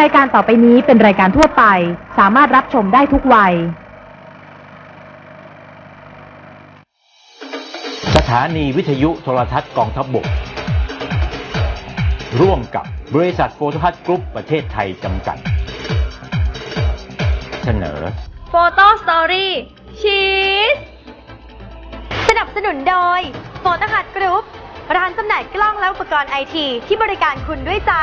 รายการต่อไปนี้เป็นรายการทั่วไป สามารถรับชมได้ทุกวัย สถานีวิทยุโทรทัศน์กองทัพบบก ร่วมกับบริษัทโฟโทพัทกรุ๊ปประเทศไทยจำกัด เสนอ โฟโต้สตอรี่ชีสสนับสนุนโดยโฟโตฮัทกรุ๊ปร้านจำหน่ายกล้องและอุปกรณ์ไอที ที่บริการคุณด้วยใจ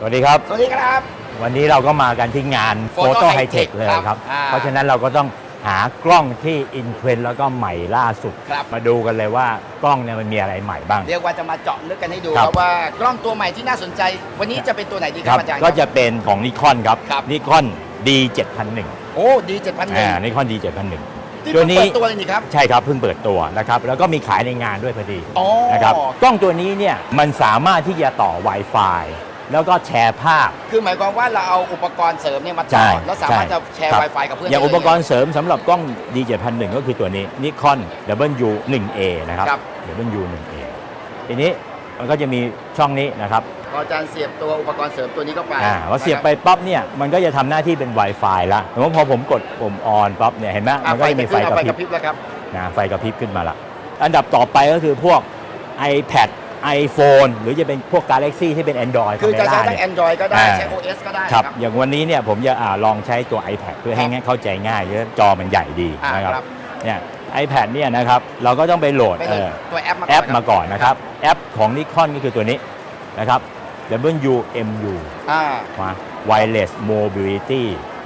สวัสดีครับ สวัสดีครับ วันนี้เราก็มากันที่งาน Photo Photo High High Tech Tech เลยครับอ่าเพราะฉะนั้นเราก็ต้องหากล้องที่อินเทรนด์แล้วก็ใหม่ล่าสุด ครับ มาดูกันเลยว่ากล้องเนี่ยมันมีอะไรใหม่บ้าง เรียกว่าจะมาเจาะลึกกันให้ดูครับครับว่ากล้องตัวใหม่ที่น่าสนใจ วันนี้จะเป็นตัวไหนดีคครัรับบ อาจารย์ ก็จะเป็นของนิคอนครับครับ นิคอน D 7001โอ้ดีเจ็ดพันหนึ่งอ่านิคอน D 7001ที่ตัวเพิ่งนี้เปิดตัวเลยนี่ครับ ใช่ครับเพิ่งเปิดตัวนะครับแล้วก็มีขายในงานด้วยพอดีอ๋อนะครับกล้องตัวนี้เนี่ยมันสามารถที่จะต่อ Wi-Fi แล้วก็แชร์ภาพ คือหมายความว่าเราเอาอุปกรณ์เสริมเนี่ยมาใช่ต่อแล้วสามารถจะแชร์คบ Wi-Fi กับเพื่อนอย่างได้อุปกรณ์เลยเสริมสำหรับกล้อง D 7001ก็คือตัวนี้ Nikon W1A นะครับ ครับ W1A ทีนี้มันก็จะมีช่องนี้นะครับพออาจารย์เสียบตัวอุปกรณ์เสริมตัวนี้เข้าไปอ่าพอเสียบไปนะครับปั๊บเนี่ยมันก็จะทำหน้าที่เป็น Wi-Fi ละแต่ว่าพอผมกดปุ่มออนปั๊บเนี่ยเห็นไหมอะมันก็จะมีไฟกระไฟพกริระบพริบแล้วครับ นะไฟกระพริบขึ้นมาละ อันดับต่อไปก็คือพวก iPad iPhone หรือจะเป็นพวก Galaxy ที่เป็น Android คือจะใช้ camera ทั้งเนี่ย Android ก็ได้อ่าใช้ OS ก็ได้ครับครับ อย่างวันนี้เนี่ยผมจะอ่าลองใช้ตัว iPad เพื่อให้ครับง่ายเข้าใจง่ายเยอะจอมันใหญ่ดีอ่านะครับครับเนี่ย iPad เนี่ยนะครับเราก็ต้องไปโหลดไปเอเลยอตัวแอปมาแอปก่อนมาก่อนนะครับ แอปของ Nikon ก็คือตัวนี้นะครับ WMU อ่ามา Wireless Mobility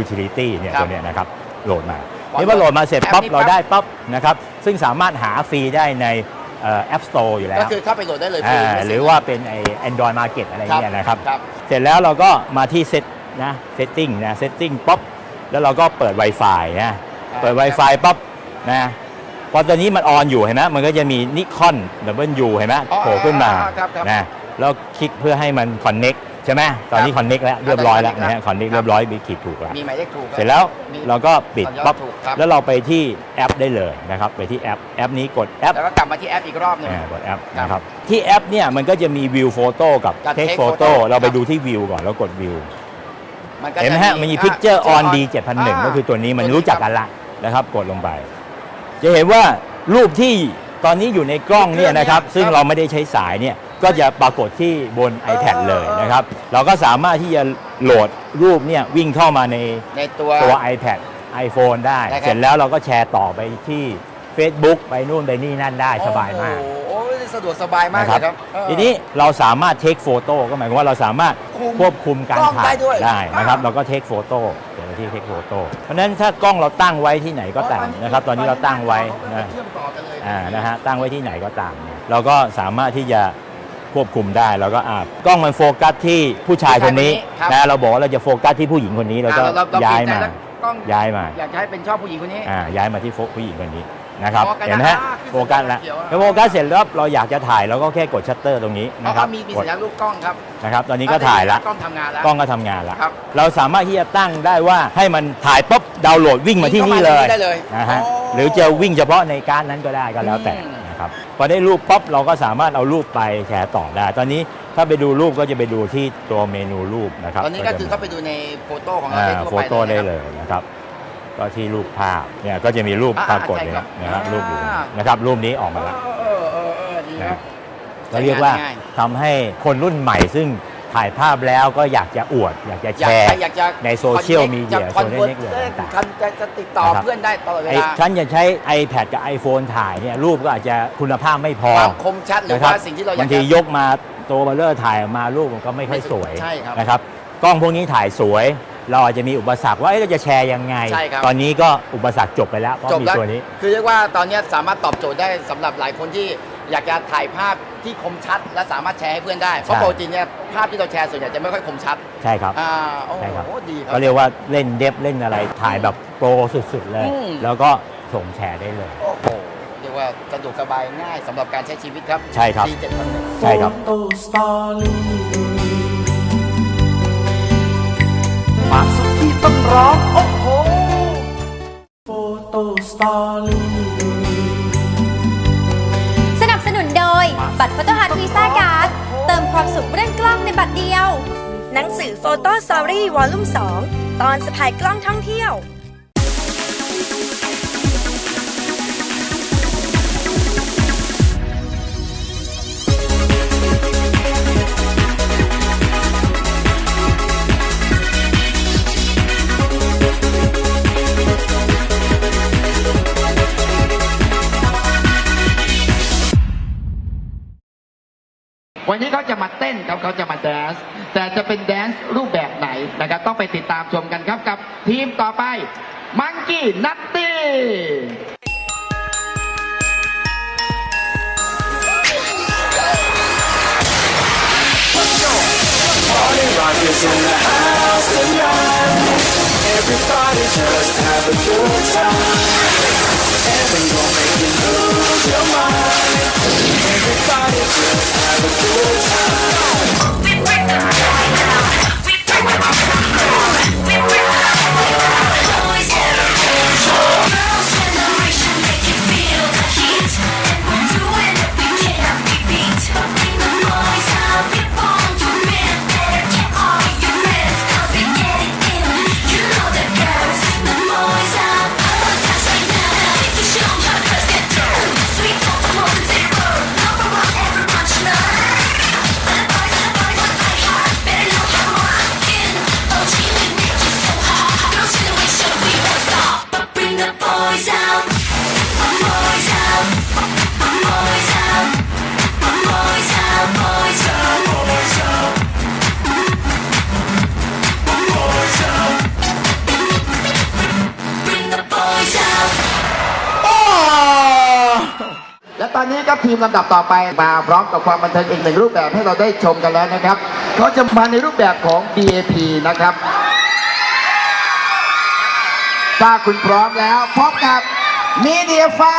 Utility เนี่ยครับตัวเนี้ยนะครับโหลดมาพอนี่พอโหลดมาเสร็จแอปปั๊บนี้เราปั๊บได้ปั๊บนะครับ ซึ่งสามารถหาฟรีได้ใน เอ่อ App Store อยู่แล้ก็วคือเข้าไปโหลดได้เลยฟรีอ่าไม่เสียหรือว่าเป็นไอ Android Market อะไรครับเงี้ยนะครับครับ เสร็จแล้วเราก็มาที่เซตนะเซตติ้งนะเซตติ้งป๊อปแล้วเราก็เปิด Wi-Fi นะเปิด Wi-Fi ป๊อปนะพอตอนนี้มันออนอยู่เห็นไหมมันก็จะมีนิคอนดับเบิลยูเห็นไหมอ๋อโผล่ขึ้นมาครับครับนะแล้วคลิกเพื่อให้มันคอนเน็ก ใช่ไหมตอนนี้คอนเน็กแล้วเรียบร้อยแล้วครับนะฮะคอนเน็กเรียบร้อยมีขีดถูกแล้วมีหมายเลขถูกคบเสร็จแล้วมีเราก็ปิดสัญญาณป๊อปถูกครับแล้วเราไปที่แอปได้เลยนะครับไปที่แอปแอปนี้กดแอปแล้วก็กลับมาที่แอปอีกรอบหนึงอ่ากดแอปครับนะครับที่แอปเนี่ยมันก็จะมีวิวโฟโต้กับกับเทค Take โฟโต้ Photo เราไปครับดูที่วิวก่อนแล้วกดวิวมันก็เห็นไหมจฮะมันมี Picture on D 7001ก็คือตัวนี้มันตัวนี้รู้จักกันละนะครับกดลงไป จะเห็นว่ารูปที่ตอนนี้อยู่ในกล้องเนี่ยนะครับ ซึ่งเราไม่ได้ใช้สายเนี่ย ก็จะปรากฏที่บน iPad เลยนะครับ เราก็สามารถที่จะโหลดรูปเนี่ยวิ่งเข้ามาในในตัว ตัว iPad iPhone ได้ นะครับ เสร็จแล้วเราก็แชร์ต่อไปที่ Facebook ไปนู่นไปนี่นั่นได้สบายมาก โอ้โหสะดวกสบายมากนะเลยครับเออ ทีนี้เราสามารถเทคโฟโต้ก็หมายความว่าเราสามารถคุมควบคุมการกล้องถ่าได้ยด้วยได้นะครับ อ่าเราก็เทคโฟโต้เดี๋ยวเราที่เทคโฟโต้เพราะฉะนั้นถ้ากล้องเราตั้งไว้ที่ไหนก็ตามนะครับ ตอนนี้เราตั้งไว้นะ เชื่อมต่อกันเลย อ่านะฮะตั้งไว้ที่ไหนก็ตามเนี่ยเราก็สามารถที่จะ ควบคุมได้เราก็อ่ากล้องมันโฟกัสที่ผู้ชายคนนี้ครับ นะเราบอกว่าเราจะโฟกัสที่ผู้หญิงคนนี้เราก็อ่เรเรย้ายเปลี่มาใจแล้วกล้องย้ายมา อยากจะให้เป็นชอบผู้หญิงคนนี้ อ่าย้ายมาที่โฟผู้หญิงคนนี้นะครับอ๋อก็ได้เห็นไหมฮะอ่าโฟกัสแล้วเขียวๆแล้วโฟกัสเสร็จแล้วเราอยากจะถ่ายเราก็แค่กดชัตเตอร์ตรงนี้เพนะราะครัว่าบมีมีกดสัญญาณรูปกล้องครับนะครับ ตอนนี้ก็ถ่ายแล้วกล้องทำงานแล้ว กล้องก็ทำงานแล้วครับ เราสามารถที่จะตั้งได้ว่าให้มันถ่ายปุ๊บดาวน์โหลดวิ่งมาที่นี่เลยวิ่งเข้ามาที่นี่ได้เลยนะฮะอ๋อ หรือจะวิ่งเฉพาะในการดนั้นก็ได้ก็แล้วแต่อืม นะครับพอได้รูปปุ๊บเราก็สามารถเอารูปไปแชร์ต่อได้ ตอนนี้ถ้าไปดูรูปก็จะไปดูที่ตัวเมนูรูปนะครับตอนนี้ก็คือเข้าไปดูในโฟโต้ของเราอ่าได้ทั่วโฟไปโต้ได้นะเลครับยนะครับ ก็ที่รูปภาพเนี่ยก็จะมีรูปอ่าปรากฏใช่เลยครับนะครับอ่ารูปอยู่นะครับรูปนี้ออกมาแล้วเออเออเออดีครับเราเรียกว่าง่ายทำให้คนรุ่นใหม่ซึ่ง ถ่ายภาพแล้วก็อยากจะอวด อยากจะอแชยากร์ใครอยากจะในโซเชียลมีเดียจะโซคอนเชียเวิลร์ตมีเดียต่างคันจะจะติดต่อนะครับเพื่อนได้ตลอดๆเวไอ้ลาท่านจะใช้ iPad กับ iPhone ถ่ายเนี่ยรูปก็อาจจะคุณภาพไม่พอความคมชัดหรือนะครัว่าสิ่งที่เราอยาบากงจะทียกมาตัวเบลเลอร์ถ่ายออกมารูปมันก็ไม่ค่อยสวยใช่ครับนะครับกล้องพวกนี้ถ่ายสวย เราอาจจะมีอุปสรรคว่าเอ๊ะเราจะแชร์ยังไงใช่ครับตอนนี้ก็อุปสรรคจบไปแล้วเพราะจบมีแล้วตัวนี้ คือเรียกว่าตอนนี้สามารถตอบโจทย์ได้สำหรับหลายคนที่ อยากจะถ่ายภาพที่คมชัด และสามารถแชร์ให้เพื่อนได้ เพราะใช่ปกติเนี่ยภาพที่เราแชร์ส่วนใหญ่จะไม่ค่อยคมชัดใช่ครับอ่าโอ้ใช่ครับ โหดีครัก็เรียกว่าเล่นเดฟเล่นอะไรถ่ายแบบโปรสุดๆเลย อืม แล้วก็ส่งแชร์ได้เลย โอ้โหเรียกว่าสะดวกสบายง่ายสำหรับการใช้ชีวิตครับใช่ครับ ดีเจ็ดพันหนึ่ง ใช่ครับมาสุดที่ต้องร้องโอ้โหโฟโต้สตอรี่ บัตรฟอโตฮัทวีซ่าการ์ดเติมความสุขเรื่องกล้องในบัตรเดียว หนังสือโฟโต้ซอรี่วอลลุ่ม2ตอนสะพายกล้องท่องเที่ยว จะมาเต้นครับเขาจะมาแดนซ์แต่จะเป็นแดนซ์รูปแบบไหนนะครับต้องไปติดตามชมกันครับกับทีมต่อไปมังกี้นัตตี้ We break the night down. We break the night down. และครับทีมลำดับต่อไปมาพร้อมกับความบันเทิงอีกหนึ่งรูปแบบให้เราได้ชมกันแล้วนะครับเขาจะมาในรูปแบบของ DAP นะครับถ้าคุณพร้อมแล้วพบกับมีเดียฟ้า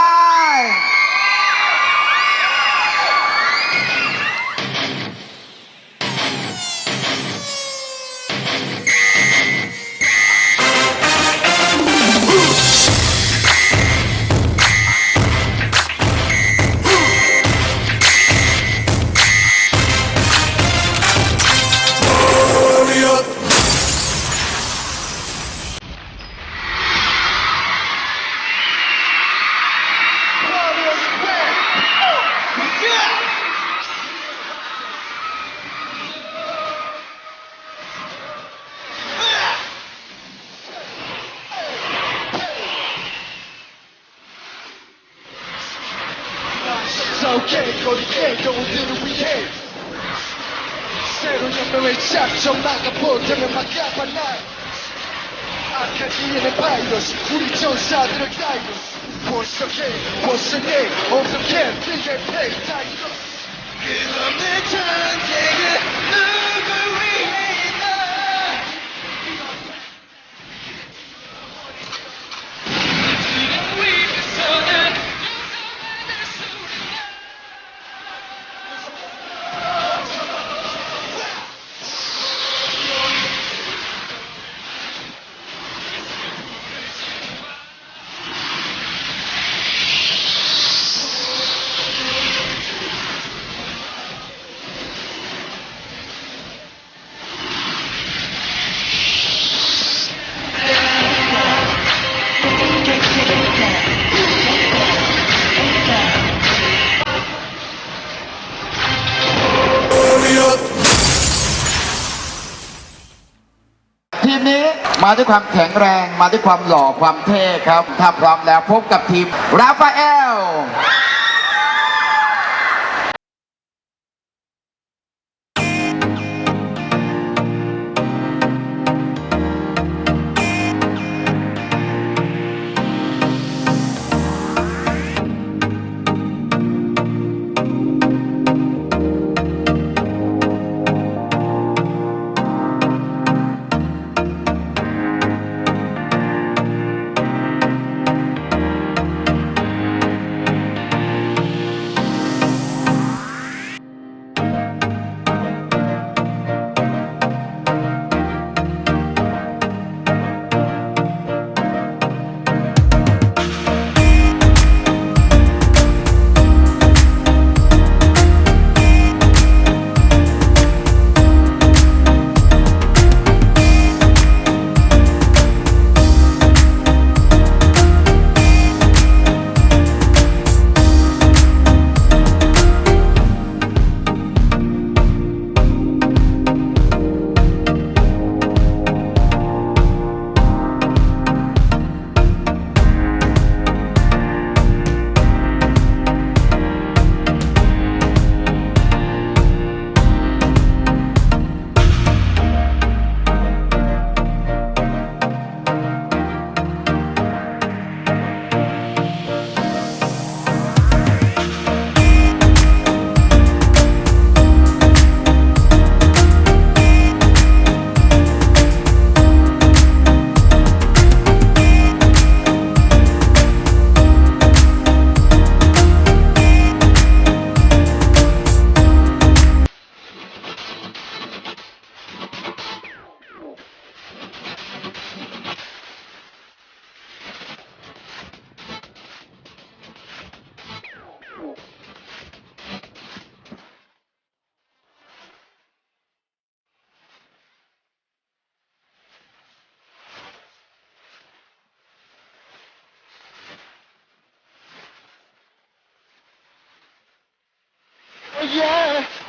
มาด้วยความแข็งแรง มาด้วยความหล่อความเท่ครับ ถ้าพร้อมแล้วพบกับทีมราฟาเอล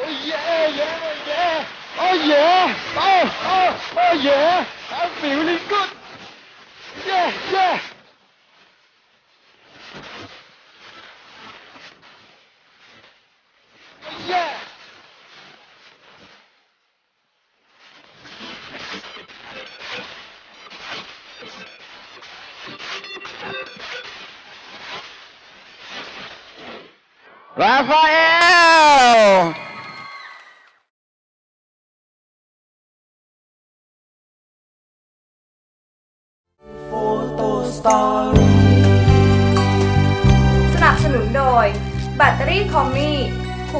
yeah! Oh yeah! Yeah! Yeah! Oh yeah! Oh! Oh! Oh yeah! I'm feeling good! Yeah! Yeah! Yeah! Raphael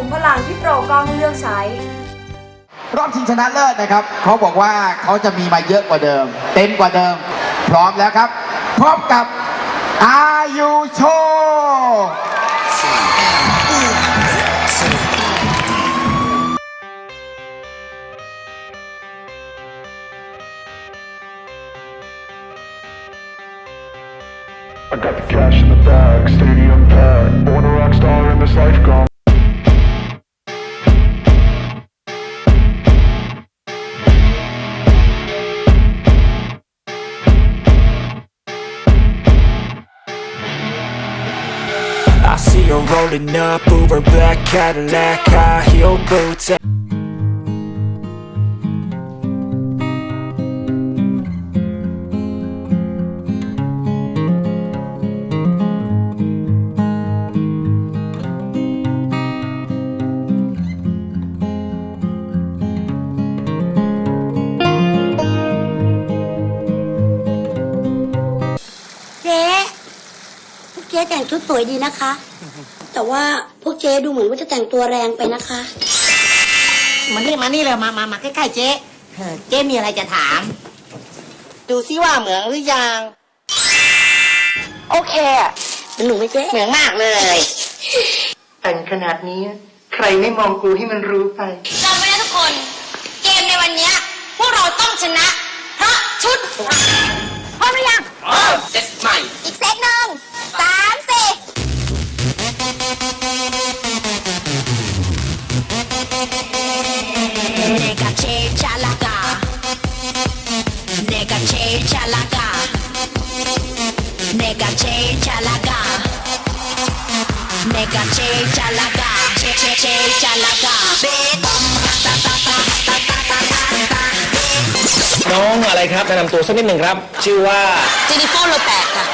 มพลังที่โปรกล้องเลือกใช้ รอบชิงชนะเลิศนะครับ เขาบอกว่าเขาจะมีมาเยอะกว่าเดิม เต็มกว่าเดิม พร้อมแล้วครับ พบกับอายุโช her rolling up, Uber black Cadillac, high heel boots. จ๊เจ๊แต่งชุดสวยดีนะคะ แต่ว่าพวกเจ๊ดูเหมือนว่าจะแต่งตัวแรงไปนะคะ มานี่มานี่เลยมามามาใกล้ๆเจ๊เออเจ๊มีอะไรจะถาม ดูซิว่าเหมือนหรือยัง โอเคอะหนูไม่เจ๊เหมือนมากเลย แต่งขนาดนี้ ใครไม่มองกูให้มันรู้ไป จำไว้นะทุกคน เกมในวันเนี้ยพวกเราต้องชนะ เพราะชุดพร้อมหรือยังเซ็ตใหม่ อีกเซตหนึ่งสามสี่ 제일 잘 나가 내가 제일 제일 잘 나가 내가 제일 잘 나가 내가 제일 잘 나가 제, 제, 제일 잘 나가 น้องอะไรครับแนะนำตัวสักนิดหนึ่งครับ ชื่อว่า เจนนิเฟอร์โลแปดค่ะ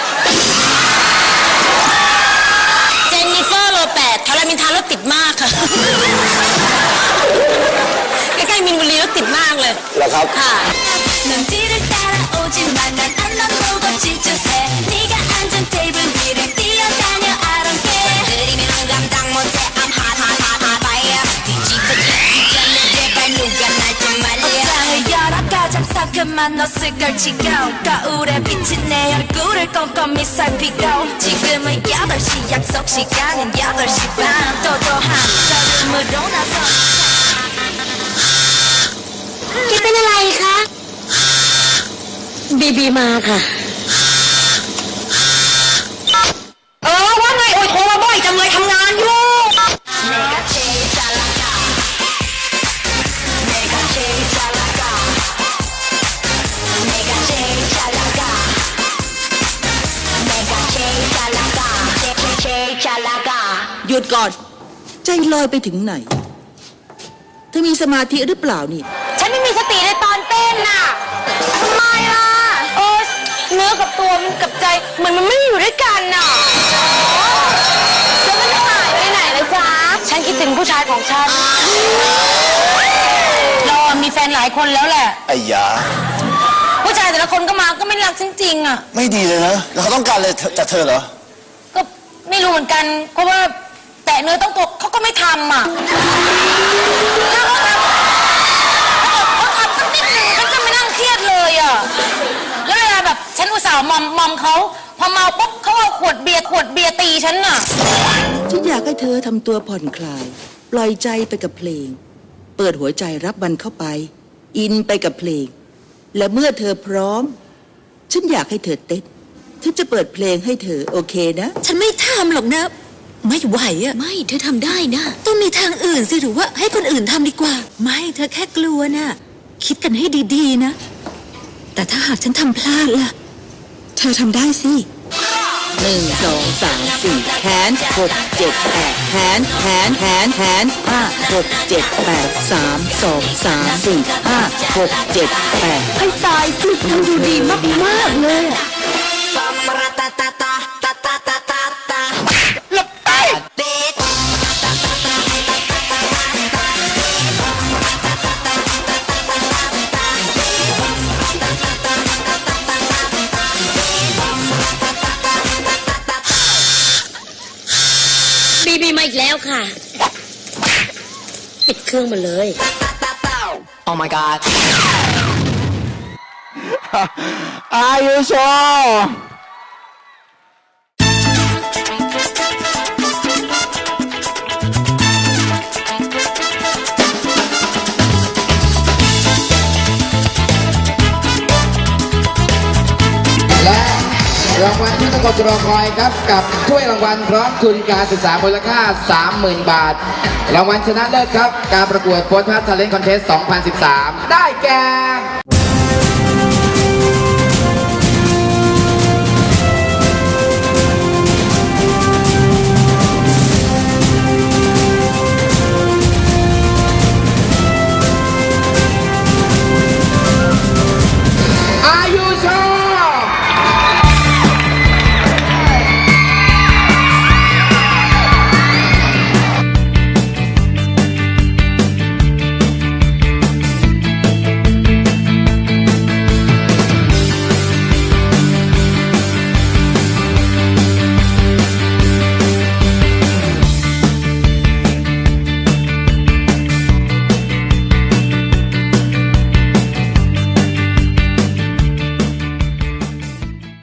เจนนิเฟอร์โลแปดทารามินทารถติดมากค่ะ ใกล้ ๆมินบุรีรถติดมากเลย เหรอครับ ค่ะ넌 뒤를 따라오지만 난 안만 보고 질주해 네가 앉은 테이블 위를 뛰어다녀 I don't care 들이면 감당 못해 I'm hot hot hot hot fire 뒤집어지기 전에 제발 누가 날 좀 말려 옷장을 열어 가장 상큼한 옷을 걸치고 거울에 비친 내 얼굴을 꼼꼼히 살피고 지금은 8시 약속 시간은 8시 반 또또한 걸음으로 나서 เป็นอะไรคะบีบีมาค่ะ เออว่าไงอ้ยโมบอยจัเลยทำงานอยู่หยุดก่อน ใจลอยไปถึงไหน เธอมีสมาธิหรือเปล่านี่ เหมือนมันไม่ได้อยู่ด้วยกันน่ะแล้วมันหายไปไหนเลยจ๊ะ ฉันคิดถึงผู้ชายของฉันเราอะมีแฟนหลายคนแล้วแหละ ไอ้ยา ผู้ชายแต่ละคนก็มาก็ไม่รักฉันจริงอะ ไม่ดีเลยนะแล้วเขาต้องการอะไรจากเธอเหรอ ก็ไม่รู้เหมือนกันเพราะว่าแตะเนื้อต้องตัวเขาก็ไม่ทำอะถ้าเขาทำถ้าเกิดเขาทำสักนิดหนึ่งฉันก็ไม่นั่งเครียดเลยอะ แล้วเวลาแบบฉันอุตส่าห์มอมมอมเขา พอเมาปุ๊บเขาเอาขวดเบียร์ขวดเบียร์ตีฉันน่ะ ฉันอยากให้เธอทำตัวผ่อนคลาย ปล่อยใจไปกับเพลง เปิดหัวใจรับมันเข้าไป อินไปกับเพลง และเมื่อเธอพร้อม ฉันอยากให้เธอเต้นฉันจะเปิดเพลงให้เธอโอเคนะ ฉันไม่ทำหรอกนะ ไม่ไหวอะไม่เธอทำได้นะ ต้องมีทางอื่นสิหรือว่าให้คนอื่นทำดีกว่า ไม่เธอแค่กลัวนะคิดกันให้ดีๆนะ แต่ถ้าหากฉันทำพลาดล่ะ เธอทำได้สิหนึ่งสองสามสี่แขนหกเจ็ดแปดแขนแขนแขนแขนห้าหกเจ็ดแปดสามสองสามสี่ห้าหกเจ็ดแปดให้ตายสิทำดูดีมากๆเลยอะ รื่องมาเลย Oh my god Are you sure และรางวัลที่ทุกคนรอคอยครับกับถ้วยรางวัลพร้อมทุนการศึกษามูลค่า 30,000 บาท รางวัลชนะเลิศครับ การประกวดโฟร์ทัสทาเลน์คอนเทส 2013 ได้แก่